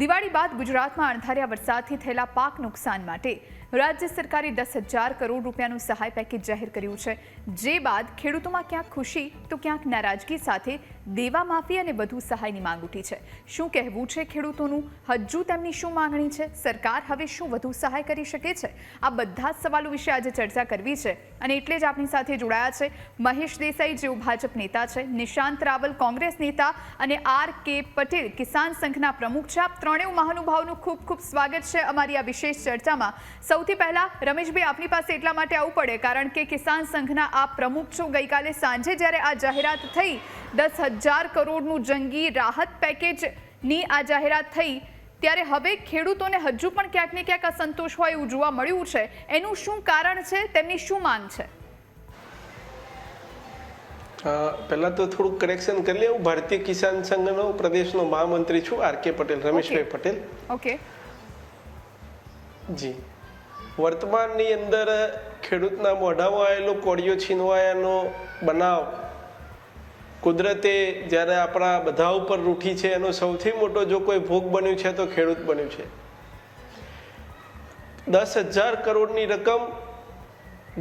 દિવાળી બાદ ગુજરાતમાં અણધાર્યા વરસાદથી થયેલા પાક નુકસાન માટે રાજ્ય સરકારે દસ હજાર કરોડ રૂપિયાનું સહાય પેકેજ જાહેર કર્યું છે. જે બાદ ખેડૂતોમાં ક્યાંક ખુશી, તો ક્યાંક નારાજગી સાથે દેવા માફી અને વધુ સહાયની માંગ ઉઠી છે. શું કહેવું છે ખેડૂતોનું? હજુ તેમની શું માંગણી છે? સરકાર હવે શું વધુ સહાય કરી શકે છે? આ બધા જ સવાલો વિશે આજે ચર્ચા કરવી છે અને એટલે જ આપણી સાથે જોડાયા છે મહેશ દેસાઈ, જેઓ ભાજપ નેતા છે, નિશાંત રાવલ, કોંગ્રેસ નેતા અને આર કે પટેલ, કિસાન સંઘના પ્રમુખ છે. આપ ત્રણેય મહાનુભાવનું ખૂબ ખૂબ સ્વાગત છે અમારી આ વિશેષ ચર્ચામાં. સૌથી પહેલા રમેશભાઈ આપની પાસે એટલા માટે આવવું પડે કારણ કે કિસાન સંઘના આ પ્રમુખ છો. ગઈકાલે સાંજે જ્યારે આ જાહેરાત થઈ દસ હજાર કરોડનું જંગી રાહત પેકેજની આ જાહેરાત થઈ ત્યારે હવે ખેડૂતોને હજુ પણ ક્યાંક ને ક્યાંક અસંતોષ હોય એવું જોવા મળ્યું છે. એનું શું કારણ છે? તેમની શું માંગ છે? પહેલાં તો થોડુંક કરેક્શન કરી લે હું ભારતીય કિસાન સંઘનો પ્રદેશનો મહામંત્રી છું R K Patel Rameshbhai. Patel. Okay. Ji. વર્તમાનની અંદર ખેડૂતના મોઢામાં આવેલો કોળિયો છીનવાયાનો બનાવ કુદરતે જ્યારે આપણા બધા ઉપર રૂઠી છે, એનો સૌથી મોટો જો કોઈ ભોગ બન્યું છે તો ખેડૂત બન્યું છે. દસ હજાર કરોડની રકમ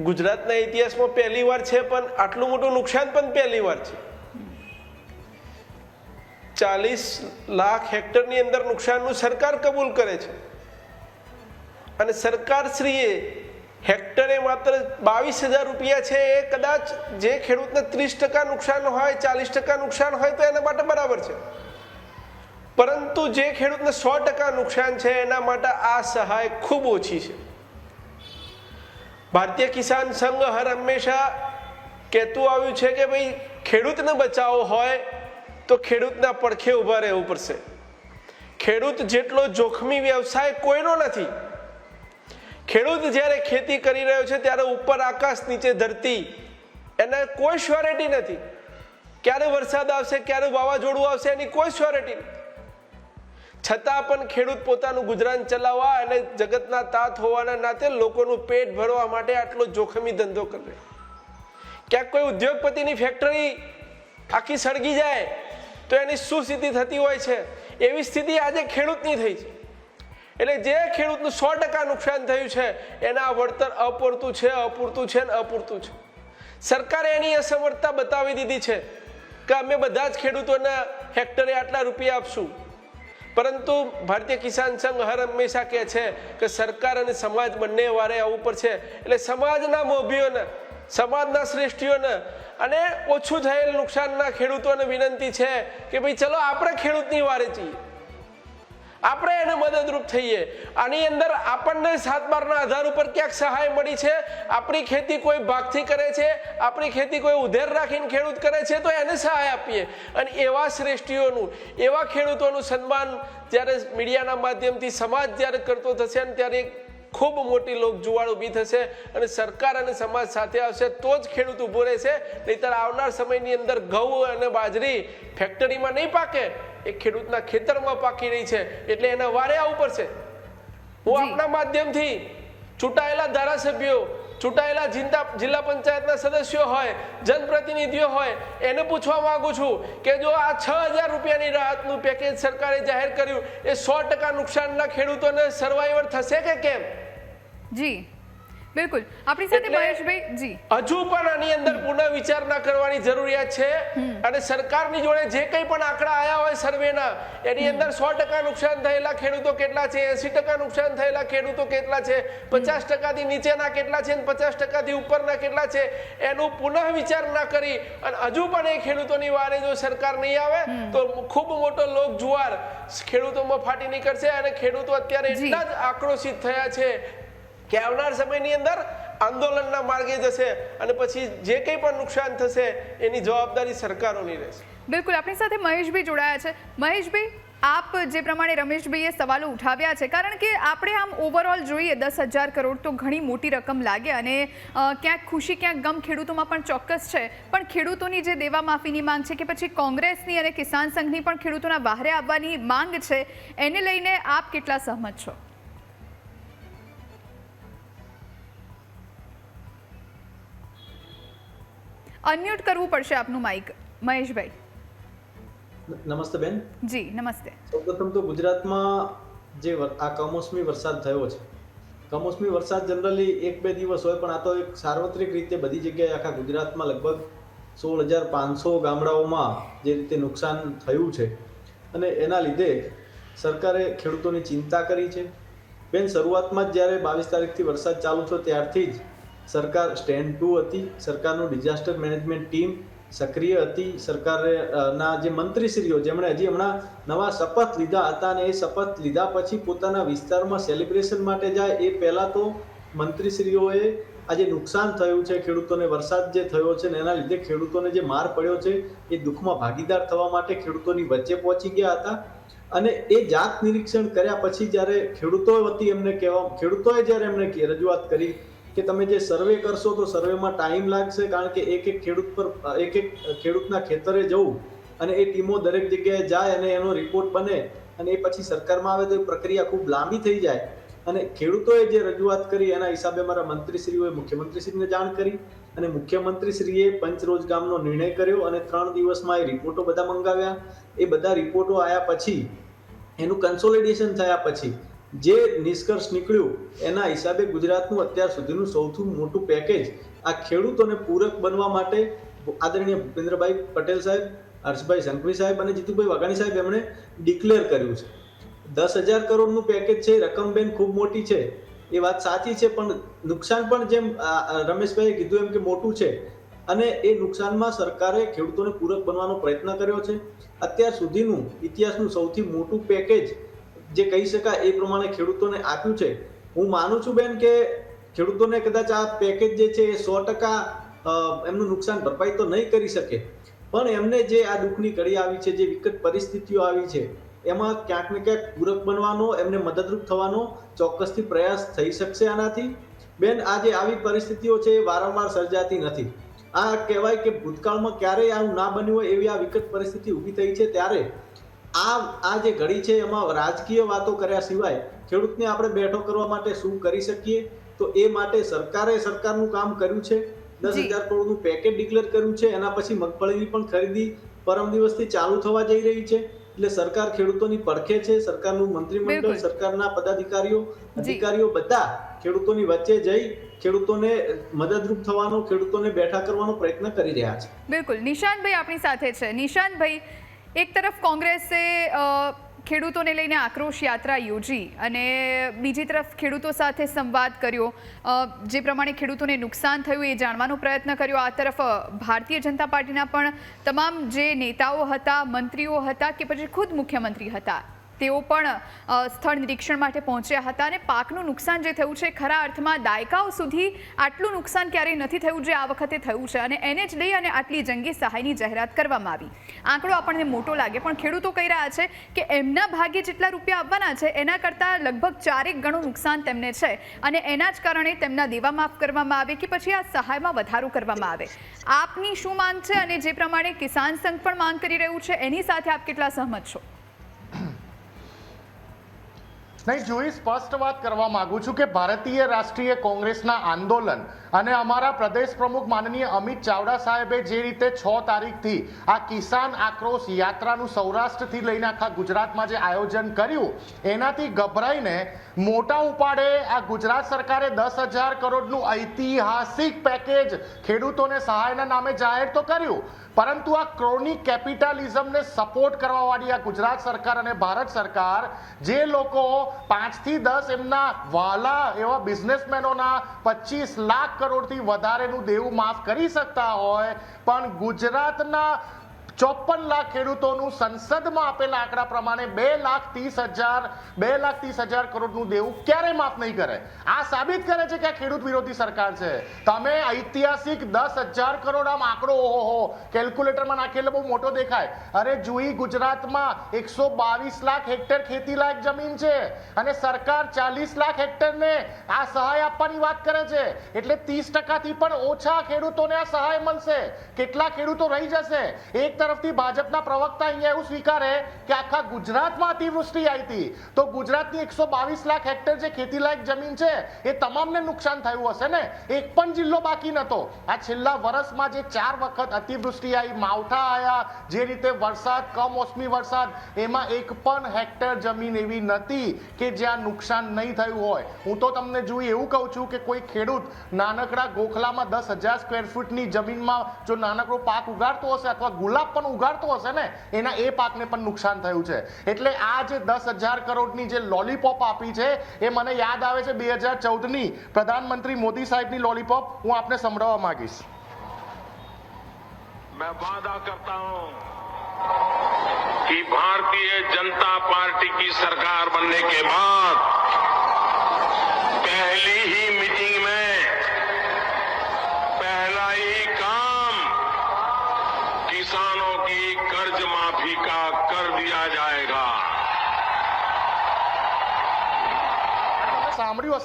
ગુજરાતના ઇતિહાસમાં પહેલી વાર છે, પણ આટલું મોટું નુકસાન પણ પહેલી વાર છે. ચાલીસ લાખ હેક્ટરની અંદર નુકસાનનું સરકાર કબૂલ કરે છે. અને સરકારશ્રીએ હેક્ટરે માત્ર બાવીસ હજાર રૂપિયા છે, એ કદાચ જે ખેડૂતને ત્રીસ ટકા નુકસાન હોય, ચાલીસ ટકા નુકસાન હોય તો એના માટે બરાબર છે. પરંતુ જે ખેડૂતને સો ટકા નુકસાન છે, એના માટે આ સહાય ખૂબ ઓછી છે. ભારતીય કિસાન સંઘ હર હંમેશા કહેતું આવ્યું છે કે ભાઈ, ખેડૂતને બચાવો હોય તો ખેડૂતના પડખે ઊભા રહેવું પડશે. ખેડૂત જેટલો જોખમી વ્યવસાય કોઈનો નથી ખેડૂત જ્યારે ખેતી કરી રહ્યો છે ત્યારે ઉપર આકાશ, નીચે ધરતી, એને કોઈ શ્યોરિટી નથી. ક્યારે વરસાદ આવશે, ક્યારે વાવાઝોડું આવશે, એની કોઈ શ્યોરિટી છતાં પણ ખેડૂત પોતાનું ગુજરાન ચલાવવા અને જગતના તાત હોવાના નાતે લોકોનું પેટ ભરવા માટે આટલો જોખમી ધંધો કરે ક્યાંક કોઈ ઉદ્યોગપતિની ફેક્ટરી આખી સળગી જાય, તો એની શું સ્થિતિ થતી હોય છે? એવી સ્થિતિ આજે ખેડૂતની થઈ છે. એટલે જે ખેડૂતનું સો ટકા નુકસાન થયું છે, એના વળતર અપૂરતું છે અપૂરતું છે ને અપૂરતું છે. સરકારે એની અસમર્થતા બતાવી દીધી છે કે અમે બધા જ ખેડૂતોને હેક્ટરે આટલા રૂપિયા આપશું. પરંતુ ભારતીય કિસાન સંઘ હર હંમેશા કહે છે કે સરકાર અને સમાજ બંને વારે આવવું પડશે એટલે સમાજના મોભીઓને, સમાજના શ્રેષ્ઠીઓને અને ઓછું થયેલ નુકસાનના ખેડૂતોને વિનંતી છે કે ભાઈ ચલો આપણે ખેડૂતની વારે છીએ. આપણે એને મદદરૂપ થઈએ. આની અંદર આપણને સાત બારના આધાર ઉપર ક્યાંક સહાય મળી છે. આપણી ખેતી કોઈ ભાગથી કરે છે, આપણી ખેતી કોઈ ઉધેર રાખીને ખેડૂત કરે છે, તો એને સહાય આપીએ. અને એવા શ્રેષ્ઠીઓનું, એવા ખેડૂતોનું સન્માન જ્યારે મીડિયાના માધ્યમથી સમાજ જ્યારે કરતો થશે ને ત્યારે ખૂબ મોટી લોક જુવાળ ઊભી થશે અને સરકાર અને સમાજ સાથે આવશે, તો જ ખેડૂત ઊભો રહેશે. નહીતર આવનાર સમયની અંદર ઘઉં અને બાજરી ફેક્ટરીમાં નહીં પાકે. એ ખેડૂતના ખેતરમાં પાકી રહી છે એટલે એના વારે આવવું પડશે હું. આપના માધ્યમથી ચૂંટાયેલા ધારાસભ્યો ચૂંટાયેલા જિંદા જિલ્લા પંચાયતના સદસ્યો હોય જનપ્રતિનિધિઓ હોય એને પૂછવા માંગુ છું કે જો આ છ હજાર રૂપિયાની રાહતનું પેકેજ સરકારે જાહેર કર્યું એ સો ટકા નુકસાનના ખેડૂતોને સર્વાઈવર થશે કે કેમ? જી. બિલકુલ. આપણી સાથે મહેશભાઈ જી. હજુ પણ આની અંદર પુનઃ વિચારણા કરવાની જરૂરિયાત છે અને સરકારની જોડે જે કંઈ પણ આંકડા આયા હોય સર્વેના એની અંદર સો ટકા નુકસાન થયેલા ખેડૂતો કેટલા છે એસી ટકા નુકસાન થયેલા ખેડૂતો કેટલા છે પચાસ ટકાથી નીચેના કેટલા છે અને પચાસ ટકાથી ઉપરના કેટલા છે એનું પુનઃ વિચારણા કરી અને હજુ પણ એ ખેડૂતોની વારે જો સરકાર નહીં આવે તો ખૂબ મોટો લોક જુવાર ખેડૂતોમાં ફાટી નીકળશે અને ખેડૂતો અત્યારે એટલા જ આક્રોશિત થયા છે કે આવનાર સમયની અંદર આંદોલનના માર્ગે જશે અને પછી જે કંઈ પણ નુકસાન થશે, એની જવાબદારી સરકારોની રહેશે. બિલકુલ, આપણી સાથે મહેશભાઈ જોડાયા છે. મહેશભાઈ, આપ જે પ્રમાણે રમેશભાઈએ સવાલો ઉઠાવ્યા છે, કારણ કે આપણે આમ ઓવરઓલ જોઈએ, દસ હજાર કરોડ તો ઘણી મોટી રકમ લાગે અને ક્યાંક ખુશી, ક્યાંક ગમ ખેડૂતોમાં પણ ચોક્કસ છે. પણ ખેડૂતોની જે દેવા માફીની માંગ છે કે પછી કોંગ્રેસની અને કિસાન સંઘની પણ ખેડૂતોના બહારે આવવાની માંગ છે, એને લઈને આપ કેટલા સહમત છો? અનમ્યુટ કરવું પડશે આપનું માઇક મહેશભાઈ. નમસ્તે બેન. જી નમસ્તે. સૌપ્રથમ તો ગુજરાતમાં જે આ કમોસમી વરસાદ થયો છે. કમોસમી વરસાદ જનરલી એક બે દિવસ હોય પણ આ તો એક સાર્વત્રિક રીતે બધી જગ્યાએ આખા ગુજરાતમાં લગભગ સોળ હજાર પાંચસો ગામડાઓમાં જે રીતે નુકસાન થયું છે. અને એના લીધે સરકારે ખેડૂતોની ચિંતા કરી છે. બેન શરૂઆતમાં જ જ્યારે બાવીસ તારીખથી વરસાદ ચાલુ થયો ત્યારથી જ સરકાર સ્ટેન્ડ ટુ હતી, સરકારનું ડિઝાસ્ટર મેનેજમેન્ટ ટીમ સક્રિય હતી સરકારના જે મંત્રીશ્રીઓ જેમણે હજી હમણાં નવા શપથ લીધા હતા અને એ શપથ લીધા પછી પોતાના વિસ્તારમાં સેલિબ્રેશન માટે જાય એ પહેલાં તો મંત્રીશ્રીઓએ આ જે નુકસાન થયું છે, ખેડૂતોને વરસાદ જે થયો છે ને એના લીધે ખેડૂતોને જે માર પડ્યો છે એ દુઃખમાં ભાગીદાર થવા માટે ખેડૂતોની વચ્ચે પહોંચી ગયા હતા. અને એ જાત નિરીક્ષણ કર્યા પછી જ્યારે ખેડૂતો વતી એમને કહેવા, ખેડૂતોએ જ્યારે એમને રજૂઆત કરી કે તમે જે સર્વે કરશો તો સર્વેમાં ટાઈમ લાગશે કારણ કે એક એક ખેડૂત પર, એક એક ખેડૂતના ખેતરે જવું અને એ ટીમો દરેક જગ્યાએ જાય અને એનો રિપોર્ટ બને અને એ પછી સરકારમાં આવે તો એ પ્રક્રિયા ખૂબ લાંબી થઈ જાય. અને ખેડૂતોએ જે રજૂઆત કરી એના હિસાબે મારા મંત્રીશ્રીઓએ, મુખ્યમંત્રીશ્રીને જાણ કરી અને મુખ્યમંત્રીશ્રીએ પંચરોજગામનો નિર્ણય કર્યો અને ત્રણ દિવસમાં એ રિપોર્ટો બધા મંગાવ્યા. એ બધા રિપોર્ટો આવ્યા પછી, એનું કન્સોલિડેશન થયા પછી જે નિષ્કર્ષ નીકળ્યું, એના હિસાબે ગુજરાતનું અત્યાર સુધીનું સૌથી મોટું પેકેજ આ ખેડૂતોને પૂરક બનવા માટે આદરણીય ભૂપેન્દ્રભાઈ પટેલ સાહેબ, હર્ષભાઈ સંઘવી સાહેબ અને જીતુભાઈ વાઘાણી સાહેબ એમણે ડિક્લેર કર્યું છે. દસ હજાર કરોડનું પેકેજ છે, રકમ બેન ખૂબ મોટી છે. એ વાત સાચી છે, પણ નુકસાન પણ જેમ રમેશભાઈએ કીધું એમ કે મોટું છે. અને એ નુકસાનમાં સરકારે ખેડૂતોને પૂરક બનવાનો પ્રયત્ન કર્યો છે. અત્યાર સુધીનું ઇતિહાસનું સૌથી મોટું પેકેજ જે કહી શકાય એ પ્રમાણે ખેડૂતોને આપ્યું છે. હું માનું છું બેન કે ખેડૂતોને કદાચ આ પેકેજ જે છે એ સો ટકા એમનું નુકસાન ભરપાઈ તો નહીં કરી શકે. પણ એમને જે આ દુઃખની કડી આવી છે, જે વિકટ પરિસ્થિતિઓ આવી છે, એમાં ક્યાંક ને ક્યાંક પૂરક બનવાનો, એમને મદદરૂપ થવાનો ચોક્કસથી પ્રયાસ થઈ શકશે આનાથી. બેન, આ જે આવી પરિસ્થિતિઓ છે એ વારંવાર સર્જાતી નથી. આ કહેવાય કે ભૂતકાળમાં ક્યારેય આવું ના બન્યું હોય એવી આ વિકટ પરિસ્થિતિ ઊભી થઈ છે ત્યારે આ આ જે ઘડી છે એમાં રાજકીય વાતો કર્યા સિવાય ખેડૂતને આપણે બેઠો કરવા માટે શું કરી શકીએ? તો એ માટે સરકારે સરકારનું કામ કર્યું છે. દસ હજાર કરોડનું પેકેજ ડિક્લેર કર્યું છે. એના પછી મગફળીની પણ ખરીદી પરમ દિવસથી ચાલુ થવા જઈ રહી છે. એટલે સરકાર ખેડૂતોની પડખે છે. સરકારનું મંત્રીમંડળ સરકારના પદાધિકારીઓ અધિકારીઓ બધા ખેડૂતોની વચ્ચે જઈ ખેડૂતોને મદદરૂપ થવાનો ખેડૂતોને બેઠા કરવાનો પ્રયત્ન કરી રહ્યા છે. બિલકુલ. નિશાંતભાઈ આપણી સાથે છે. નિશાંતભાઈ એક તરફ કોંગ્રેસે ખેડૂતોને લઈને આક્રોશ યાત્રા યોજી અને બીજી તરફ ખેડૂતો સાથે સંવાદ કર્યો. જે પ્રમાણે ખેડૂતોને નુકસાન થયું એ જાણવાનો પ્રયત્ન કર્યો. આ તરફ ભારતીય જનતા પાર્ટીના પણ તમામ જે નેતાઓ હતા, મંત્રીઓ હતા કે પછી ખુદ મુખ્યમંત્રી હતા તેઓ પણ સ્થળ નિરીક્ષણ માટે પહોંચ્યા હતા અને પાકનું નુકસાન જે થયું છે, ખરા અર્થમાં દાયકાઓ સુધી આટલું નુકસાન ક્યારેય નથી થયું જે આ વખતે થયું છે અને એને જ લઈ અને આટલી જંગી સહાયની જાહેરાત કરવામાં આવી. આંકડો આપણને મોટો લાગે, પણ ખેડૂતો કહી રહ્યા છે કે એમના ભાગે જેટલા રૂપિયા આપવાના છે, એના કરતાં લગભગ ચારેક ગણું નુકસાન તેમને છે અને એના જ કારણે તેમના દેવા માફ કરવામાં આવે કે પછી આ સહાયમાં વધારો કરવામાં આવે. આપની શું માંગ છે અને જે પ્રમાણે કિસાન સંઘ પણ માંગ કરી રહ્યું છે, એની સાથે આપ કેટલા સહમત છો? નહીં જોઈ સ્પષ્ટ વાત કરવા માંગુ છું કે ભારતીય રાષ્ટ્રીય કોંગ્રેસના આંદોલન અને અમારા પ્રદેશ પ્રમુખ માનનીય અમિત ચાવડા સાહેબે જે રીતે છ તારીખથી આ કિસાન આક્રોશ યાત્રાનું સૌરાષ્ટ્રથી લઈને આખા ગુજરાતમાં જે આયોજન કર્યું, એનાથી ગભરાઈને મોટા ઉપાડે આ ગુજરાત સરકારે દસ હજાર કરોડનું ઐતિહાસિક પેકેજ ખેડૂતોને સહાયના નામે જાહેર તો કર્યું, પરંતુ આ ક્રોનિક કેપિટાલિઝમને સપોર્ટ કરવાવાળી આ ગુજરાત સરકાર અને ભારત સરકાર જે લોકો પાંચથી દસ એમના વાલા એવા બિઝનેસમેનોના પચીસ લાખ કરોડથી વધારેનું દેવું માફ કરી શકતા હોય. પણ ગુજરાતના ચોપન લાખ ખેડૂતોનું સંસદમાં આપેલા આંકડા પ્રમાણે બે લાખ ત્રીસ હજાર, બે લાખ ત્રીસ હજાર કરોડનું દેવું ક્યારે માફ નહીં કરે. આ સાબિત કરે છે કે આ ખેડૂત વિરોધી સરકાર છે. તમે ઐતિહાસિક દસ હજાર કરોડ આમ આંકડો ઓહો કેલ્ક્યુલેટરમાં નાખેલો બહુ મોટો દેખાય. અરે જુઈ ગુજરાતમાં એકસો બાવીસ લાખ હેક્ટર ખેતી લાયક જમીન છે અને સરકાર ચાલીસ લાખ હેક્ટરને આ સહાય આપવાની વાત કરે છે. એટલે ત્રીસ ટકાથી પણ ઓછા ખેડૂતોને આ સહાય મળશે. કેટલા ખેડૂતો રહી જશે? એક તરફથી ભાજપના પ્રવક્તા અહીંયા એવું સ્વીકારે કે આખા ગુજરાતમાં અતિવૃષ્ટિ આવી હતી. તો ગુજરાતની એકસો બાવીસ લાખ હેક્ટર જે ખેતીલાયક જમીન છે, એ તમામને નુકસાન થયું હશે ને? એક પણ જિલ્લો બાકી નહોતો આ છેલ્લા વર્ષમાં જે ચાર વખત અતિવૃષ્ટિ આવી માવઠા આવ્યા જે રીતે વરસાદ, કમોસમી વરસાદ, એમાં એક પણ હેક્ટર જમીન એવી નથી કે જ્યાં નુકસાન નહીં થયું હોય. હું તો તમને જોઈ એવું કહું છું કે કોઈ ખેડૂત નાનકડા ગોખલામાં દસ હજાર સ્ક્વેર ફૂટની જમીનમાં જો નાનકડો પાક ઉગાડતો હશે અથવા ગુલાબ પણ ઉગાડતો હશે ને એના એ પાકને પણ નુકસાન થયું છે એટલે આ જે દસ હજાર કરોડની જે લોલીપોપ આપી છે એ મને યાદ આવે છે બે હજાર ચૌદની પ્રધાનમંત્રી મોદી સાહેબની લોલીપોપ હું આપને સંભળાવવા માંગીશ मैं वादा करता हूं कि भारतीय जनता पार्टी की सरकार बनने के बाद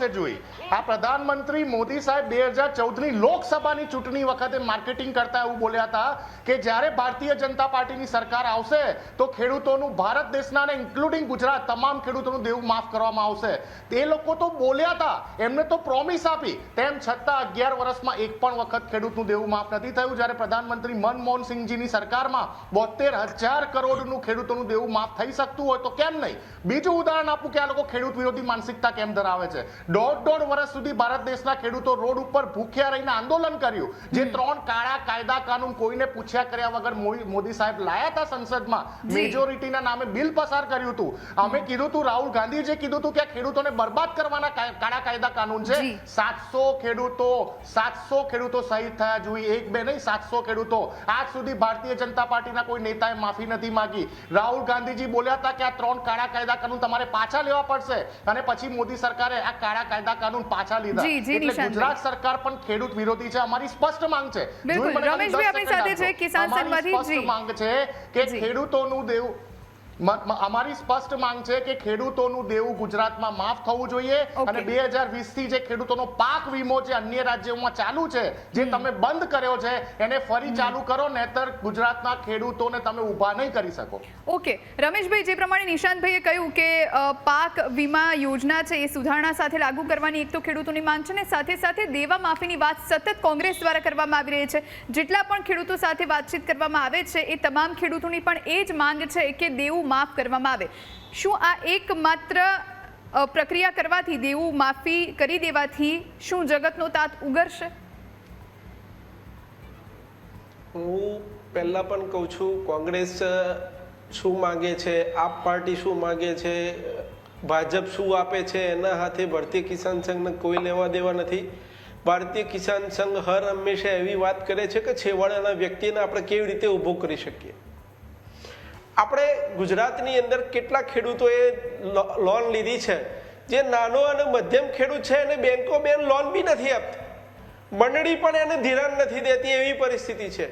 સાંભળ્યું હશે જોઈ આ પ્રધાનમંત્રી મોદી સાહેબ બે હજાર ચૌદની લોકસભાની ચૂંટણી વખતે માર્કેટિંગ કરતા એવું બોલ્યા હતા કે જ્યારે ભારતીય જનતા પાર્ટીની સરકાર આવશે તો ખેડૂતોનું ભારત દેશના અને ઇન્ક્લુડિંગ ગુજરાત તમામ ખેડૂતોનું દેવું માફ કરવામાં આવશે. તે લોકો તો બોલ્યા હતા. એમને તો પ્રોમિસ આપી. તેમ છતાં અગિયાર વર્ષમાં એક પણ વખત ખેડૂતનું દેવું માફ નથી થયું. જ્યારે પ્રધાનમંત્રી મનમોહન સિંહજીની સરકારમાં બોતેર હજાર કરોડનું ખેડૂતોનું દેવું માફ થઈ શકતું હોય તો કેમ નહીં? બીજું ઉદાહરણ આપું કે આ લોકો ખેડૂત વિરોધી માનસિકતા કેમ ધરાવે છે? દોઢ દોઢ વર્ષ સુધી ભારત દેશના ખેડૂતો રોડ ઉપર ભૂખ્યા રહીને આંદોલન કર્યું. જે ત્રણ કાળા કાયદા કાનૂન કોઈને પૂછ્યા કર્યા વગર મોદી સાહેબ લાયા હતા સંસદમાં. મેજોરિટીના નામે બિલ પસાર કર્યું હતું. અમે કીધું હતું રાહુલ ગાંધીજીએ કીધું હતું કે ખેડૂતોને બરબાદ કરવાના કાળા કાયદા કાનૂન છે. સાતસો ખેડૂતો સાતસો ખેડૂતો શહીદ થયા જોઈએ. એક બે નહીં સાતસો ખેડૂતો. આજ સુધી ભારતીય જનતા પાર્ટીના કોઈ નેતાએ માફી નથી માંગી. રાહુલ ગાંધીજી બોલ્યા હતા કે આ ત્રણ કાળા કાયદા કાનૂન તમારે પાછા લેવા પડશે. અને પછી મોદી સરકારે આ કાળા કાયદા કાનૂન પાછા લીધા. એટલે ગુજરાત સરકાર પણ ખેડૂત વિરોધી છે અમારી સ્પષ્ટ માંગ છે. બિલકુલ. રમેશભાઈ આપણી સાથે છે કિસાન અમારી જી. માંગ છે કે ખેડૂતોનું દેવું અમારી સ્પષ્ટ માંગ છે કે ખેડૂતોનું દેવું ગુજરાતમાં માફ થવું જોઈએ. અને બે હજારથી જે ખેડૂતોનો પાક વીમો જે અન્ય રાજ્યોમાં ચાલુ છે જે તમે બંધ કર્યો છે એને ફરી ચાલુ કરો નહીતર ગુજરાતના ખેડૂતોને તમે ઊભા નહીં કરી શકો. ઓકે રમેશભાઈ જે પ્રમાણે નિશાંતભાઈએ કહ્યું કે પાક વીમા યોજના છે એ સુધારણા સાથે લાગુ કરવાની એક તો ખેડૂતોની માંગ છે ને સાથે સાથે દેવા માફીની વાત સતત કોંગ્રેસ દ્વારા કરવામાં આવી રહી છે. જેટલા પણ ખેડૂતો સાથે વાતચીત કરવામાં આવે છે એ તમામ ખેડૂતોની પણ એ જ માંગ છે કે દેવું માફ કરવામાં આવે. શું આ એકમાત્ર પ્રક્રિયા કરવાથી દેવું માફી કરી દેવાથી શું જગતનો તાત ઉગરશે? હું પહેલાં પણ કહું છું, કોંગ્રેસ શું માગે છે, આપ પાર્ટી શું માગે છે, ભાજપ શું આપે છે, એના હાથે ભારતીય કિસાન સંઘને કોઈ લેવા દેવા નથી. ભારતીય કિસાન સંઘ હર હંમેશા એવી વાત કરે છે કે છેવાડાના વ્યક્તિને આપણે કેવી રીતે ઊભો કરી શકીએ? આપણે ગુજરાતની અંદર કેટલા ખેડૂતોએ લોન લીધી છે? જે નાનો અને મધ્યમ ખેડૂત છે, એને બેંકો બેન લોન બી નથી આપતી. મંડળી પણ એને ધિરાણ નથી દેતી એવી પરિસ્થિતિ છે.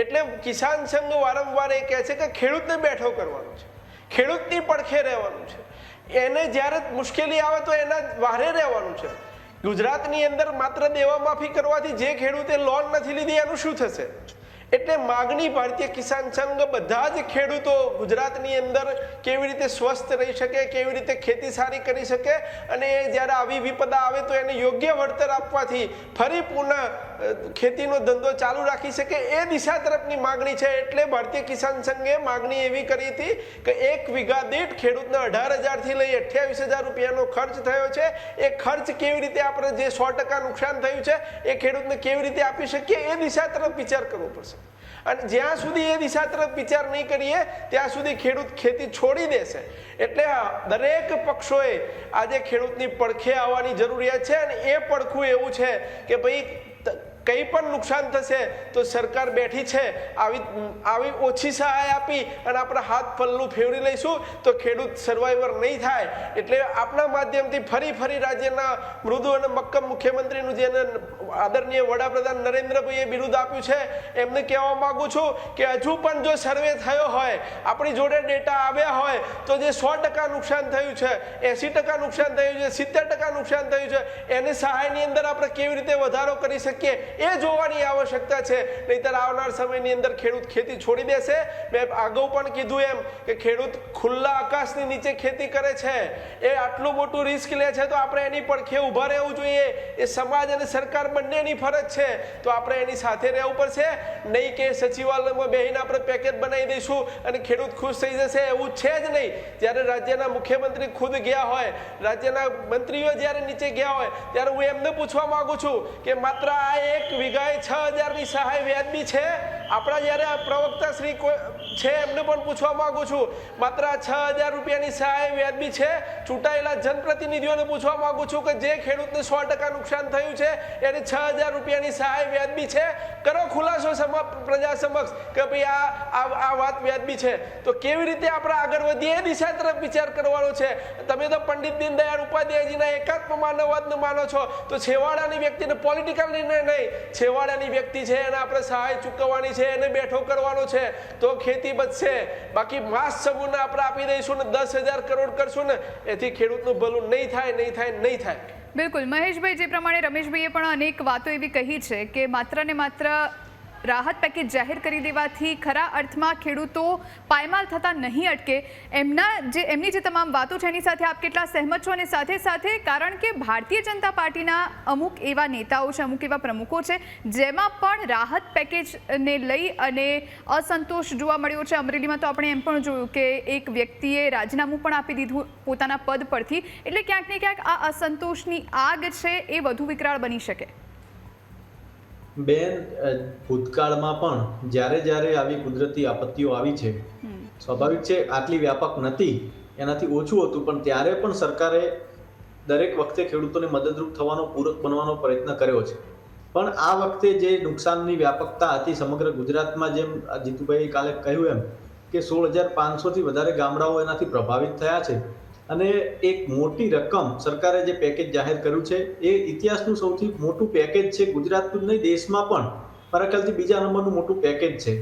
એટલે કિસાન સંઘ વારંવાર એ કહે છે કે ખેડૂતને બેઠો કરવાનો છે. ખેડૂતની પડખે રહેવાનું છે. એને જ્યારે મુશ્કેલી આવે તો એના વારે રહેવાનું છે. ગુજરાતની અંદર માત્ર દેવા માફી કરવાથી જે ખેડૂતે લોન નથી લીધી એનું શું થશે? એટલે માગણી ભારતીય કિસાન સંઘ બધા જ ખેડૂતો ગુજરાતની અંદર કેવી રીતે સ્વસ્થ રહી શકે, કેવી રીતે ખેતી સારી કરી શકે અને જ્યારે આવી વિપદા આવે તો એને યોગ્ય વળતર આપવાથી ફરી પુનઃ ખેતીનો ધંધો ચાલુ રાખી શકે એ દિશા તરફની માગણી છે. એટલે ભારતીય કિસાન સંઘે માગણી એવી કરી હતી કે એક વીઘા દીઠ ખેડૂતને અઢાર હજારથી લઈ અઠ્યાવીસ હજાર રૂપિયાનો ખર્ચ થયો છે. એ ખર્ચ કેવી રીતે આપણે જે સો ટકા નુકસાન થયું છે, એ ખેડૂતને કેવી રીતે આપી શકીએ, એ દિશા તરફ વિચાર કરવો પડશે. અને જ્યાં સુધી એ દિશા તરફ વિચાર નહીં કરીએ, ત્યાં સુધી ખેડૂત ખેતી છોડી દેશે. એટલે દરેક પક્ષોએ આજે ખેડૂતની પડખે આવવાની જરૂરિયાત છે અને એ પડખું એવું છે કે ભાઈ કંઈ પણ નુકસાન થશે તો સરકાર બેઠી છે, આવી આવી ઓછી સહાય આપી અને આપણે હાથ પલ્લું ફેરવી લઈશું તો ખેડૂત સર્વાઈવર નહીં થાય. એટલે આપણા માધ્યમથી ફરી ફરી રાજ્યના મૃદુ અને મક્કમ મુખ્યમંત્રીનું જેને આદરણીય વડાપ્રધાન નરેન્દ્રભાઈએ બિરુદ આપ્યું છે, એમને કહેવા માગું છું કે હજુ પણ જો સર્વે થયો હોય, આપણી જોડે ડેટા આવ્યા હોય, તો જે સો ટકા નુકસાન થયું છે, એસી ટકા નુકસાન થયું છે, સિત્તેર ટકા નુકસાન થયું છે, એની સહાયની અંદર આપણે કેવી રીતે વધારો કરી શકીએ એ જોવાની આવશ્યકતા છે. નહીતર આવનાર સમયની અંદર ખેડૂત ખેતી છોડી દેશે. મેં અગાઉ પણ કીધું એમ કે ખેડૂત ખુલ્લા આકાશની નીચે ખેતી કરે છે. એ આટલું મોટું રિસ્ક લે છે તો આપણે એની પડખે ઊભા રહેવું જોઈએ. એ સમાજ અને સરકાર બંનેની ફરજ છે. તો આપણે એની સાથે રહેવું પડશે. નહીં કે સચિવાલયમાં બેહીને આપણે પેકેજ બનાવી દઈશું અને ખેડૂત ખુશ થઈ જશે એવું છે જ નહીં. જ્યારે રાજ્યના મુખ્યમંત્રી ખુદ ગયા હોય, રાજ્યના મંત્રીઓ જ્યારે નીચે ગયા હોય, ત્યારે હું એમને પૂછવા માગું છું કે માત્ર આ એક વીઘાએ છ હજારની સહાય વ્યાજબી છે. આપણા જ્યારે આ પ્રવક્તા શ્રી કોઈ છે, એમને પણ પૂછવા માંગુ છું. માત્ર છ હજાર રૂપિયાની સહાય વ્યાજબી છે. ચૂંટાયેલા જનપ્રતિનિધિઓને પૂછવા માંગુ છું કે જે ખેડૂતને સો ટકા નુકસાન થયું છે, એને છ હજાર રૂપિયાની સહાય વ્યાજબી છે? કરો ખુલાસો સમક્ષ પ્રજા સમક્ષ કે ભાઈ આ આ વાત વ્યાજબી છે. તો કેવી રીતે આપણે આગળ વધીએ? એ દિશા તરફ વિચાર કરવાનો છે. તમે તો પંડિત દીનદયાળ ઉપાધ્યાયજીના એકાત્મ માનવવાદને માનો છો. તો છેવાડાની વ્યક્તિને પોલિટિકલ નિર્ણય નહીં. છેવાડાની વ્યક્તિ છે, એને આપણે સહાય ચૂકવવાની છે, એને બેઠો કરવાનો છે. તો ખેતી બચશે બાકી માસ સમૂહને આપણે આપી દઈશું ને દસ હજાર કરોડ કરશું ને, એથી ખેડૂતનું ભલું નહીં થાય નહીં થાય નહીં થાય. બિલકુલ. મહેશભાઈ, જે પ્રમાણે રમેશભાઈએ પણ અનેક વાતો એવી કહી છે કે માત્ર ને માત્ર રાહત પેકેજ જાહેર કરી દેવાથી ખરા અર્થમાં ખેડૂતો પાયમાલ થતા નહીં અટકે. એમના જે, એમની જે તમામ વાતો છે, એની સાથે આપ કેટલા સહેમત છો? અને સાથે સાથે કારણ કે ભારતીય જનતા પાર્ટીના અમુક એવા નેતાઓ છે, અમુક એવા પ્રમુખો છે, જેમાં પણ રાહત પેકેજને લઈ અને અસંતોષ જોવા મળ્યો છે. અમરેલીમાં તો આપણે એમ પણ જોયું કે એક વ્યક્તિએ રાજીનામું પણ આપી દીધું પોતાના પદ પરથી. એટલે ક્યાંક ને ક્યાંક આ અસંતોષની આગ છે, એ વધુ વિકરાળ બની શકે. બેન ભૂતકાળમાં પણ જ્યારે જ્યારે આવી કુદરતી આપત્તિઓ આવી છે સ્વાભાવિક છે આટલી વ્યાપક નથી એનાથી ઓછું હતું પણ ત્યારે પણ સરકારે દરેક વખતે ખેડૂતોને મદદરૂપ થવાનો પૂરક બનવાનો પ્રયત્ન કર્યો છે. પણ આ વખતે જે નુકસાનની વ્યાપકતા હતી સમગ્ર ગુજરાતમાં જેમ જીતુભાઈ કાલે કહ્યું એમ કે સોળ હજાર પાંચસોથી વધારે ગામડાઓ એનાથી પ્રભાવિત થયા છે. અને એક મોટી રકમ સરકારે જે પેકેજ જાહેર કર્યું છે, એ ઇતિહાસનું સૌથી મોટું પેકેજ છે ગુજરાતનું નહીં, દેશમાં પણ. મારા ખ્યાલથી બીજા નંબરનું મોટું પેકેજ છે.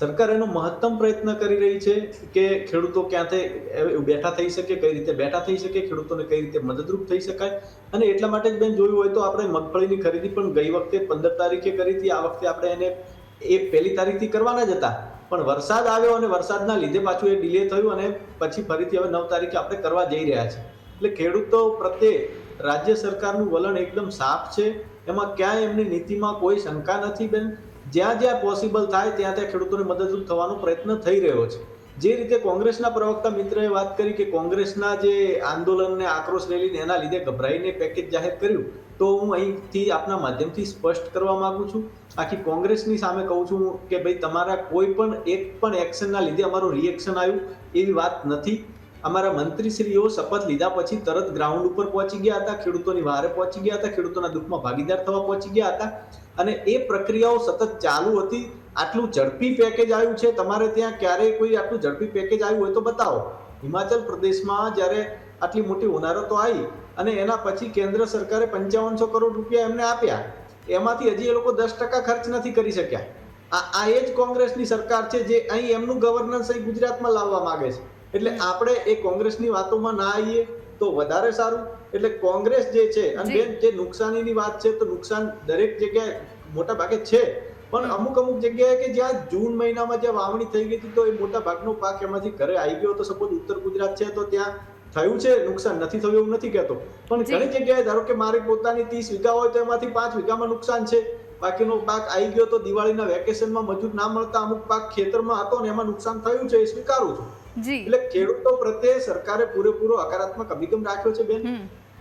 સરકાર એનો મહત્તમ પ્રયત્ન કરી રહી છે કે ખેડૂતો ક્યાંથી બેઠા થઈ શકે, કઈ રીતે બેઠા થઈ શકે, ખેડૂતોને કઈ રીતે મદદરૂપ થઈ શકાય. અને એટલા માટે જ બેન જોયું હોય તો આપણે મગફળીની ખરીદી પણ ગઈ વખતે પંદર તારીખે કરી હતી. આ વખતે આપણે એને એ પહેલી તારીખથી કરવાના જ હતા. પણ વરસાદ આવ્યો અને વરસાદના લીધે પાછું એ ડિલે થયું અને પછી ફરીથી હવે નવ તારીખે આપણે કરવા જઈ રહ્યા છે એટલે ખેડૂતો પ્રત્યે રાજ્ય સરકારનું વલણ એકદમ સાફ છે. એમાં ક્યાંય એમની નીતિમાં કોઈ શંકા નથી બેન. જ્યાં જ્યાં પોસિબલ થાય ત્યાં ત્યાં ખેડૂતોને મદદરૂપ થવાનો પ્રયત્ન થઈ રહ્યો છે. જે રીતે કોંગ્રેસના પ્રવક્તા મિત્રએ વાત કરી કે કોંગ્રેસના જે આંદોલનને આક્રોશ રેલીને એના લીધે ગભરાઈને પેકેજ જાહેર કર્યું. તો હું અહીંથી આપના માધ્યમથી સ્પષ્ટ કરવા માગું છું. આખી કોંગ્રેસની સામે કહું છું કે ભાઈ તમારા કોઈ પણ એક પણ એક્શનના લીધે અમારું રિએક્શન આવ્યું એવી વાત નથી. અમારા મંત્રીશ્રીઓ શપથ લીધા પછી તરત ગ્રાઉન્ડ ઉપર પહોંચી ગયા હતા, ખેડૂતોની વારે પહોંચી ગયા હતા, ખેડૂતોના દુઃખમાં ભાગીદાર થવા પહોંચી ગયા હતા. અને એ પ્રક્રિયાઓ સતત ચાલુ હતી. આટલું ઝડપી પેકેજ આવ્યું છે. તમારે ત્યાં ક્યારેય કોઈ આટલું ઝડપી પેકેજ આવ્યું હોય તો બતાવો. હિમાચલ પ્રદેશમાં જ્યારે આટલી મોટી હોનારતો આવી અને એના પછી કેન્દ્ર સરકારે પંચાવનસો કરોડ રૂપિયા એમને આપ્યા. એમાંથી હજી એ લોકો દસ ટકા ખર્ચ નથી કરી શક્યા. આ આ એ જ કોંગ્રેસની સરકાર છે જે અહીં એમનું ગવર્નન્સ અહીં ગુજરાતમાં લાવવા માંગે છે. એટલે આપણે એ કોંગ્રેસની વાતોમાં ના આવીએ તો વધારે સારું. એટલે કોંગ્રેસ જે છે અને. બેન જે નુકસાનીની વાત છે તો નુકસાન દરેક જગ્યાએ મોટા ભાગે છે. પણ અમુક અમુક જગ્યાએ કે જ્યાં જૂન મહિનામાં જ્યાં વાવણી થઈ ગઈ હતી તો એ મોટા ભાગનો પાક એમાંથી ઘરે આવી ગયો. તો સપોઝ ઉત્તર ગુજરાત છે તો ત્યાં થયું છે? નુકસાન નથી થયું એવું નથી કહેતો. પણ. ઘણી જગ્યાએ ધારો કે મારી પોતાની ત્રીસ વીઘા હોય તો એમાંથી પાંચ વીઘામાં નુકસાન છે. બાકીનો પાક આવી ગયો તો દિવાળીના વેકેશનમાં મજૂર ના મળતા અમુક પાક ખેતરમાં હતો ને એમાં નુકસાન થયું છે એ સ્વીકારું છું. એટલે ખેડૂતો પ્રત્યે સરકારે પૂરેપૂરો હકારાત્મક અભિગમ રાખ્યો છે બેન.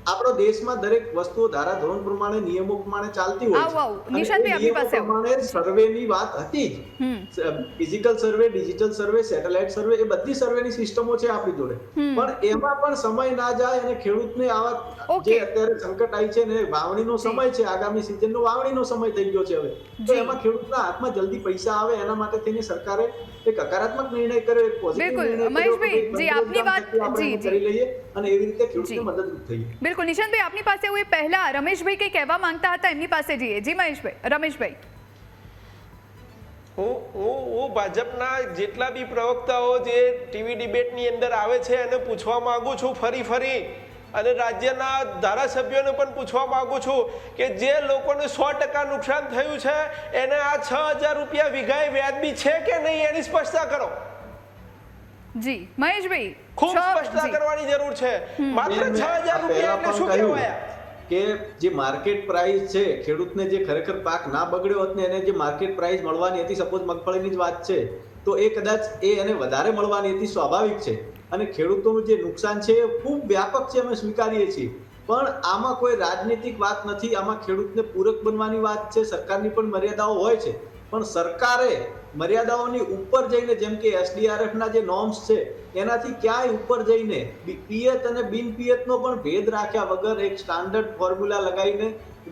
આપણો દેશમાં દરેક વસ્તુઓ ધારા ધોરણ પ્રમાણે નિયમો પ્રમાણે ચાલતી હોય નિશાંતભાઈ. પ્રમાણે સર્વેની વાત હતી જ. Physical survey digital survey satellite survey એ બધી સર્વેની સિસ્ટમો છે આપણી જોડે. પણ એમાં પણ સમય ના જાય અને ખેડૂતને આવા જે અત્યારે સંકટ આવી છે ને વાવણીનો સમય છે આગામી સિઝનનો વાવણીનો સમય થઈ ગયો છે હવે. તો. એમાં ખેડૂતના હાથમાં જલ્દી પૈસા આવે એના માટે થઈને સરકારે એક હકારાત્મક નિર્ણય કર્યો એક પોઝિટિવ બિલકુલ. નિર્ણય કર્યો કે મહેશભાઈ, જી, આપની વાત- જી, જી. કરી લઈએ અને એવી રીતે ખેડૂતને મદદરૂપ થઈએ. બિલકુલ. નિશાંતભાઈ આપની પાસે હું એ પહેલા રમેશભાઈ કંઈ કહેવા માંગતા હતા એમની પાસે જઈએ. જી મહેશભાઈ. રમેશભાઈ. હું હું હું ભાજપના જેટલા બી પ્રવક્તાઓ જે ટીવી ડિબેટની અંદર આવે છે એને પૂછવા માંગુ છું ફરી ફરી. અને રાજ્યના ધારાસભ્યોને પણ પૂછવા માંગુ છું કે જે લોકોને સો ટકા નુકસાન થયું છે એને આ છ હજાર રૂપિયા વીઘાએ વ્યાજબી છે કે નહીં એની સ્પષ્ટતા કરો. જી મહેશભાઈ ખૂબ સ્પષ્ટતા કરવાની જરૂર છે. માત્ર છ હજાર રૂપિયા એટલે શું કહેવાય? કે જે માર્કેટ પ્રાઇસ છે ખેડૂતને જે ખરેખર પાક ના બગડ્યો હોત ને એને જે માર્કેટ પ્રાઇસ મળવાની હતી સપોઝ મગફળીની જ વાત છે તો એ કદાચ એ એને વધારે મળવાની હતી સ્વાભાવિક છે. અને ખેડૂતોનું જે નુકસાન છે એ ખૂબ વ્યાપક છે અમે સ્વીકારીએ છીએ. પણ આમાં કોઈ રાજનીતિક વાત નથી, આમાં ખેડૂતને પૂરક બનવાની વાત છે, સરકારની પણ મર્યાદાઓ હોય છે. પણ સરકારે મર્યાદાઓની ઉપર જઈને, જેમ કે એસડીઆરએફના જે નોર્મ્સ છે, એનાથી ક્યાંય ઉપર જઈને પિયત અને બિન પિયતનો પણ ભેદ રાખ્યા વગર એક સ્ટાન્ડર્ડ ફોર્મ્યુલા લગાવીને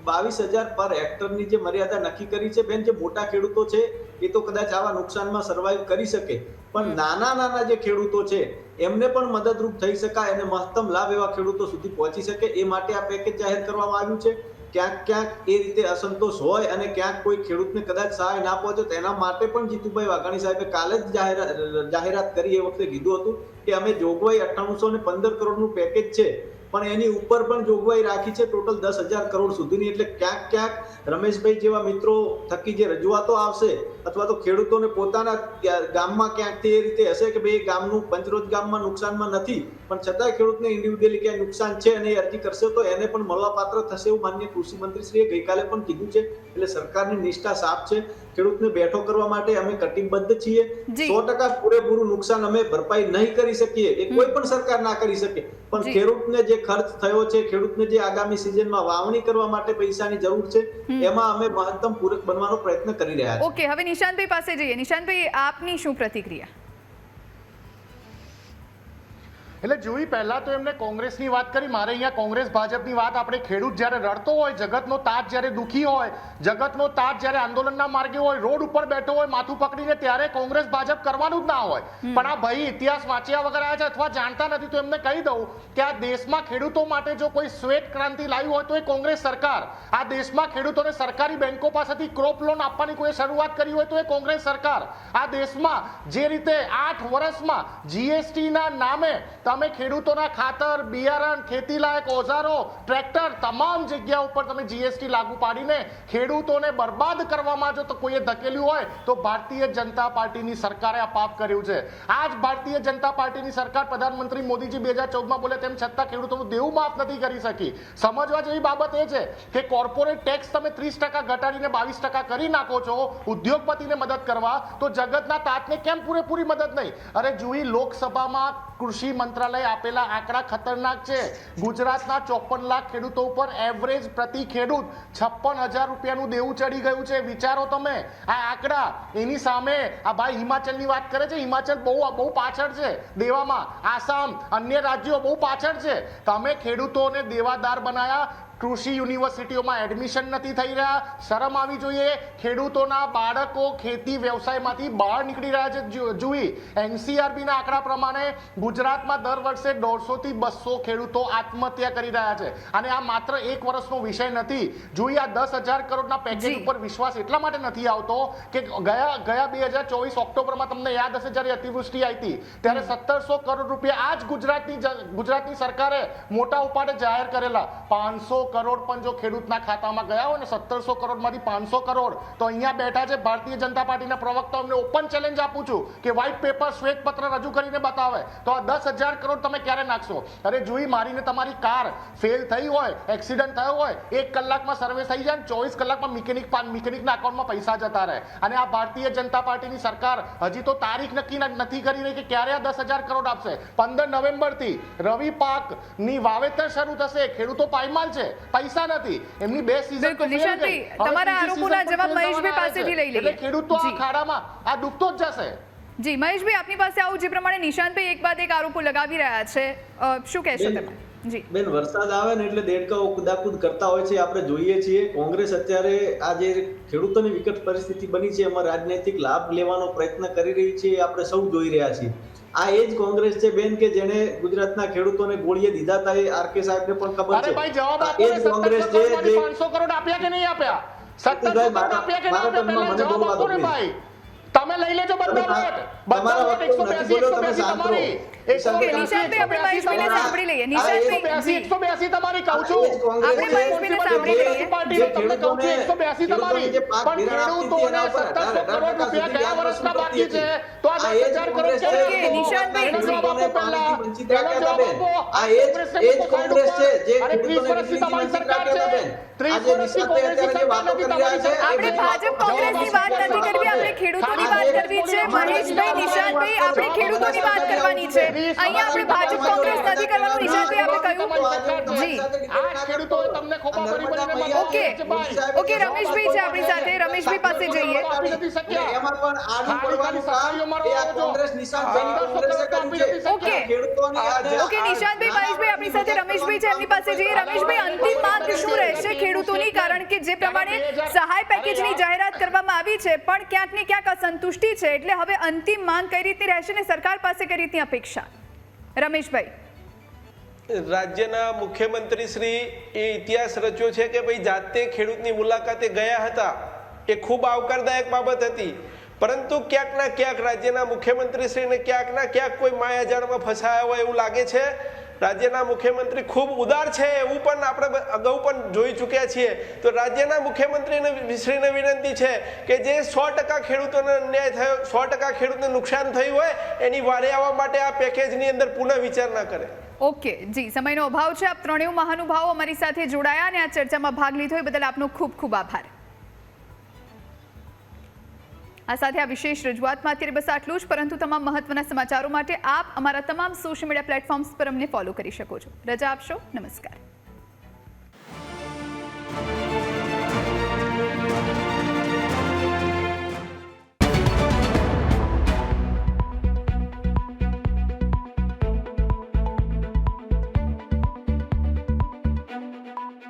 બાવીસ હજાર પર હેક્ટરની જે મર્યાદા નક્કી કરી છે, બેન જે મોટા ખેડૂતો છે, એ તો કદાચ આવા નુકસાનમાં સર્વાઈવ કરી શકે. પણ નાના નાના જે ખેડૂતો છે એમને પણ મદદરૂપ થઈ શકાય અને મહત્તમ લાભ એવા ખેડૂતો સુધી પહોંચી શકે એ માટે આ પેકેજ જાહેર કરવામાં આવ્યું છે. ક્યાંક ક્યાંક એ રીતે અસંતોષ હોય અને ક્યાંક કોઈ ખેડૂતને કદાચ સહાય ના પહોંચે તો એના માટે પણ જીતુભાઈ વાઘાણી સાહેબે કાલે જ જાહેરાત જાહેરાત કરી એ વખતે કીધું હતું કે અમે જોગવાઈ અઠ્ઠાણુંસો ને પંદર કરોડનું પેકેજ છે. પણ એની ઉપર પણ જોગવાઈ રાખી છે ટોટલ દસ હજાર કરોડ સુધીની. એટલે ક્યાંક ક્યાંક રમેશભાઈ જેવા મિત્રો થકી જે રજૂઆતો આવશે અથવા તો ખેડૂતોને પોતાના ગામમાં ક્યાંકથી એ રીતે હશે કે ભાઈ એ ગામનું પંચરોજ ગામમાં નુકસાનમાં નથી પણ છતાં ખેડૂતને ઇન્ડિવિડ્યુઅલી ક્યાંય નુકસાન છે અને એ અરજી કરશે તો એને પણ મળવાપાત્ર થશે એવું માન્ય કૃષિ મંત્રીશ્રીએ ગઈકાલે પણ કીધું છે. એટલે સરકારની નિષ્ઠા સાફ છે. ખેડૂતને બેઠો કરવા માટે અમે કટિબદ્ધ છીએ. સો ટકા પૂરેપૂરું નુકસાન અમે ભરપાઈ નહીં કરી શકીએ. એ કોઈ પણ સરકાર ના કરી શકે. પણ. ખેડૂતને જે ખર્ચ થયો છે ખેડૂતને જે આગામી સિઝનમાં વાવણી કરવા માટે પૈસાની જરૂર છે એમાં અમે મહત્તમ પૂરક બનવાનો પ્રયત્ન કરી રહ્યા છીએ. ઓકે હવે નિશાંતભાઈ પાસે જઈએ. નિશાંતભાઈ આપની શું પ્રતિક્રિયા? એટલે જોઈ પહેલા તો એમને કોંગ્રેસની વાત કરી. મારે અહીંયા કોંગ્રેસ ભાજપની વાત. આપણે ખેડૂત જ્યારે રડતો હોય જગતનો તાજ જ્યારે દુખી હોય જગતનો તાજ જ્યારે આંદોલનના માર્ગે હોય રોડ ઉપર બેઠો હોય માથું પકડીને ત્યારે કોંગ્રેસ ભાજપ કરવાનું જ ના હોય. પણ આ ભાઈ ઇતિહાસ વાંચ્યા વગર આવ્યા છે અથવા જાણતા નથી તો એમને કહી દઉં કે આ દેશમાં ખેડૂતો માટે જો કોઈ શ્વેત ક્રાંતિ લાવી હોય તો એ કોંગ્રેસ સરકાર. આ દેશમાં ખેડૂતોને સરકારી બેંકો પાસેથી ક્રોપ લોન આપવાની કોઈ શરૂઆત કરી હોય તો એ કોંગ્રેસ સરકાર. આ દેશમાં જે રીતે આઠ વર્ષમાં જીએસટી ના નામે તમે ખેડૂતોના ખાતર, બિયારણ, ખેતીલાયક ઓજારો, ટ્રેક્ટર તમામ જગ્યા ઉપર તમે જીએસટી લાગુ પાડીને ખેડૂતોને બરબાદ કરવામાં જો તો કોઈએ ધકેલ્યું હોય, તો ભારતીય જનતા પાર્ટીની સરકારે આ પાપ કર્યું છે. આજ ભારતીય જનતા પાર્ટીની સરકાર પ્રધાનમંત્રી મોદીજી બે હજાર ચૌદમાં બોલે તેમ છતાં ખેડૂતોનું દેવું માફ નથી કરી શકી. સમજવા જેવી બાબત એ છે કે કોર્પોરેટ ટેક્સ તમે ત્રીસ ટકા ઘટાડીને બાવીસ ટકા કરી નાખો છો, ઉદ્યોગપતિને મદદ કરવા, તો જગતના તાતને કેમ પૂરેપૂરી મદદ નહીં? અરે જુઈ લોકસભામાં કૃષિ મંત્રાલય આપેલા આંકડા ખતરનાક છે. ગુજરાતના ચોપન લાખ ખેડૂતો ઉપર એવરેજ પ્રતિ ખેડૂત છપ્પન હજાર રૂપિયાનું દેવું ચડી ગયું છે. વિચારો તમે, આ આંકડા. એની સામે આ ભાઈ હિમાચલની વાત કરે છે. હિમાચલ બહુ બહુ પાછળ છે દેવામાં. આસામ, અન્ય રાજ્યો બહુ પાછળ છે. તમે ખેડૂતોને દેવાદાર બનાયા કૃષિ યુનિવર્સિટીઓમાં એડમિશન નથી થઈ રહ્યા. શરમ આવી જોઈએ. ખેડૂતોના બાળકો ખેતી વ્યવસાયમાંથી બહાર નીકળી રહ્યા છે. જુઈ એનસીઆરબીના આંકડા પ્રમાણે ગુજરાતમાં દર વર્ષે દોઢસોથી બસો ખેડૂતો આત્મહત્યા કરી રહ્યા છે. અને આ માત્ર એક વર્ષનો વિષય નથી. જુઈ આ દસ હજાર કરોડના પેકેજ ઉપર વિશ્વાસ એટલા માટે નથી આવતો કે ગયા ગયા બે હજાર ચોવીસ ઓક્ટોબરમાં તમને યાદ હશે જ્યારે અતિવૃષ્ટિ આવી હતી. ત્યારે સત્તરસો કરોડ રૂપિયા આ જ ગુજરાતની ગુજરાતની સરકારે મોટા ઉપાડે જાહેર કરેલા. પાંચસો કરોડ પણ જો ખેડૂતના ખાતામાં ગયા હોય ને સત્તરસો કરોડમાંથી પાંચસો કરોડ, તો અહીંયા બેઠા છે ભારતીય જનતા પાર્ટીના પ્રવક્તા અમને ઓપન ચેલેન્જ આપું છું કે વ્હાઇટ પેપર શ્વેત પત્ર રજૂ કરીને બતાવે. તો આ દસ હજાર કરોડ તમે ક્યારે નાખશો? અરે જોઈ મારીને તમારી કાર ફેલ થઈ હોય એક્સિડન્ટ થયો હોય, એક કલાકમાં સર્વે થઈ જાય ચોવીસ કલાકમાં મિકેનિક મિકેનિકના અકાઉન્ટમાં પૈસા જતા રહે. અને આ ભારતીય જનતા પાર્ટીની સરકાર હજી તો તારીખ નક્કી નથી કરી રહી કે ક્યારે આ દસ હજાર કરોડ આપશે. પંદર નવેમ્બરથી રવિ પાકની વાવેતર શરૂ થશે, ખેડૂતો પાયમાલ છે. પૈસા નથી. એમની બે સીઝન તમારા આરોપોના જવાબ મહેશભાઈ પાસેથી લઈ લઈએ. એટલે ખેડૂત તો આ ખાડામાં આ ડૂબતો જ જશે. જી મહેશભાઈ આપની પાસે આવું જે પ્રમાણે નિશાંતભાઈ એક બાદ એક આરોપો લગાવી રહ્યા છે. શું કહેશો તમે? જી. બેન વરસાદ આવે ને એટલે દેડકાઓ કુદાકુદ કરતા હોય છે આપણે જોઈએ છીએ. કોંગ્રેસ અત્યારે આ જે ખેડૂતોની વિકટ પરિસ્થિતિ બની છે એમાં રાજનૈતિક લાભ લેવાનો પ્રયત્ન કરી રહી છે આપણે સૌ જોઈ રહ્યા છીએ. આ એ જ કોંગ્રેસ છે બેન કે જેણે ગુજરાતના ખેડૂતોને ગોળીએ દીધા હતા એ આર કે સાહેબને પણ ખબર છે. ભાઈ જવાબ આપો એ કોંગ્રેસ છે જે પાંચસો કરોડ આપ્યા કે નહીં આપ્યા? કરોડ આપ્યા કે નહીં આપ્યા? મને જવાબ આપો ને ભાઈ. તમે લઈ લેજો બધા વોટ બધા વોટ એકસો વખતે બ્યાસી નથી બોલો, એકસો તમે બ્યાસી શાંત રહો. તમારી નિશાંતભાઈ, આપણે મહેશભાઈને સાંભળી લઈએ. નિશાંતભાઈ, એક બ્યાસી, જી. એકસો બ્યાસી તમારી કહું છું આપણે. મહેશભાઈને સાંભળી લઈએ. પાર્ટી તમને કહું છું, 182 તમારી. પણ ખેડૂતોને 1700 કરોડ રૂપિયા ગયા વર્ષના બાકી છે? તો આ આ એ જ 10,000 કરોડ છે નિશાંતભાઈ, જવાબ આપો પહેલા. રાખ્યા જવાબ આપો. આ એ જ- કોંગ્રેસ છે જે ઉપર. અરે 30 ખેડૂતોને તમારી સરકાર છે બેન. 30 આજે વર્ષથી કોંગ્રેસની સરકાર વાતો નથી તમારી આપણે. ભાજપ કોંગ્રેસની વાત નથી કરવી આપણે ખેડૂતોની વાત કરવી છે નિશાંતભાઈ આપણે ખેડૂતોની વાત કરવાની છે અહીંયા આપણે ભાજપ કોંગ્રેસ નથી કરવાનું નિશાંતભાઈ આપણે કહ્યું જી આ ખેડૂતોએ તમને ખોબા ભરી ભરીને મત ઓકે. આપ્યા છે ભાઈ. ઓકે રમેશભાઈ છે આપણી પાસે જઈએ. ઓકે. ઓકે અંતિમ માંગ શું રહેશે ખેડૂતોની કારણ કે જે પ્રમાણે સહાય પેકેજની જાહેરાત કરવામાં આવી છે, પણ ક્યાંક ને ક્યાંક અસંતુષ્ટિ છે એટલે હવે અંતિમ માંગ કઈ રીતે રહેશે ને સરકાર પાસે કઈ રીતની અપેક્ષા? રમેશભાઈ. રાજ્યના મુખ્યમંત્રી શ્રી એ ઇતિહાસ રચ્યો છે કે ભાઈ જાતે ખેડૂતની મુલાકાતે ગયા હતા એ ખૂબ આવકારદાયક બાબત હતી. પરંતુ ક્યાંકના ક્યાંક રાજ્યના મુખ્યમંત્રી શ્રીને ક્યાંક કોઈ માયાજાળમાં ફસાયા હોય એવું લાગે છે. રાજ્યના મુખ્યમંત્રી ખૂબ ઉદાર છે એવું પણ આપણે અગાઉ પણ જોઈ ચૂક્યા છીએ. તો રાજ્યના મુખ્યમંત્રીને શ્રીને વિનંતી છે કે જે સો ટકા ખેડૂતોને અન્યાય થયો, સો ટકા ખેડૂતને નુકસાન થયું હોય, એની વારે આવવા માટે આ પેકેજની અંદર પુનઃ વિચારણા કરે. ઓકે, જી, સમયનો અભાવ છે. આપ ત્રણેય મહાનુભાવો અમારી સાથે જોડાયા અને આ ચર્ચામાં ભાગ લીધો. એ બદલ આપનો ખૂબ ખૂબ આભાર. આ સાથે આ વિશેષ રજૂઆતમાં અત્યારે બસ આટલું જ, પરંતુ તમામ મહત્વના સમાચારો માટે આપ અમારા તમામ સોશિયલ મીડિયા પ્લેટફોર્મ્સ પર અમને ફોલો કરી શકો છો. રજા આપશો. નમસ્કાર.